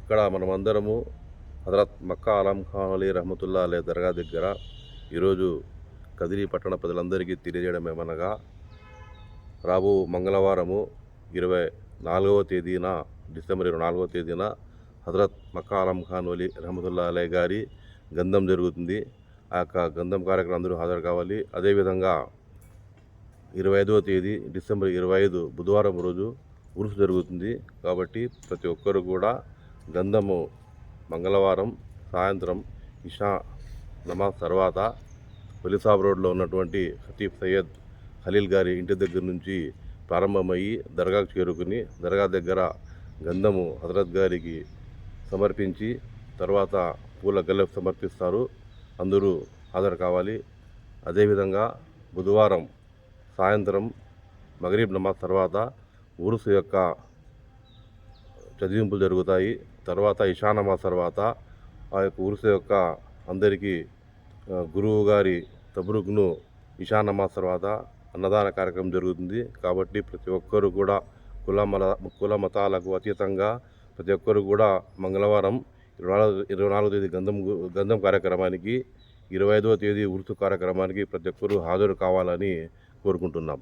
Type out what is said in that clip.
ఇక్కడ మనమందరము హజరత్ మక్కా ఆలం ఖాన్ అలీ రహమతుల్లా అలే దర్గా దగ్గర ఈరోజు కదిరి పట్టణ ప్రజలందరికీ తెలియజేయడం ఏమనగా రాబో మంగళవారము ఇరవై నాలుగవ తేదీన డిసెంబర్ ఇరవై నాలుగవ తేదీన హజరత్ మక్కా ఆలం ఖాన్ అలీ రహమతుల్లా అలే గారి గంధం జరుగుతుంది. ఆ యొక్క గంధం కార్యక్రమం అందరూ హాజరు కావాలి. అదేవిధంగా ఇరవై ఐదవ తేదీ డిసెంబర్ ఇరవై ఐదు బుధవారం రోజు ఉరుసు జరుగుతుంది కాబట్టి ప్రతి ఒక్కరు కూడా గంధము మంగళవారం సాయంత్రం ఇషా నమాజ్ తర్వాత ఒలిసాబ్ రోడ్లో ఉన్నటువంటి ఖతీఫ్ సయ్యద్ ఖలీల్ గారి ఇంటి దగ్గర నుంచి ప్రారంభమయ్యి దర్గాకు చేరుకుని దర్గా దగ్గర గంధము హజరత్ గారికి సమర్పించి తర్వాత పూల గల్లెకు సమర్పిస్తారు. అందరూ హాజరు కావాలి. అదేవిధంగా బుధవారం సాయంత్రం మగరీబ్ నమాజ్ తర్వాత ఉరుసు యొక్క చదివింపులు జరుగుతాయి. తర్వాత ఇషా తర్వాత ఆ యొక్క ఉరుసు యొక్క అందరికీ గురువు గారి తబ్రుగ్ను ఇషా తర్వాత అన్నదాన కార్యక్రమం జరుగుతుంది. కాబట్టి ప్రతి ఒక్కరు కూడా కుల మల కుల మతాలకు అతీతంగా ప్రతి ఒక్కరు కూడా మంగళవారం ఇరవై నాలుగు ఇరవై నాలుగో తేదీ గంధం గంధం కార్యక్రమానికి ఇరవై ఐదవ తేదీ ఉరుసు కార్యక్రమానికి ప్రతి ఒక్కరూ హాజరు కావాలని కోరుకుంటున్నాం.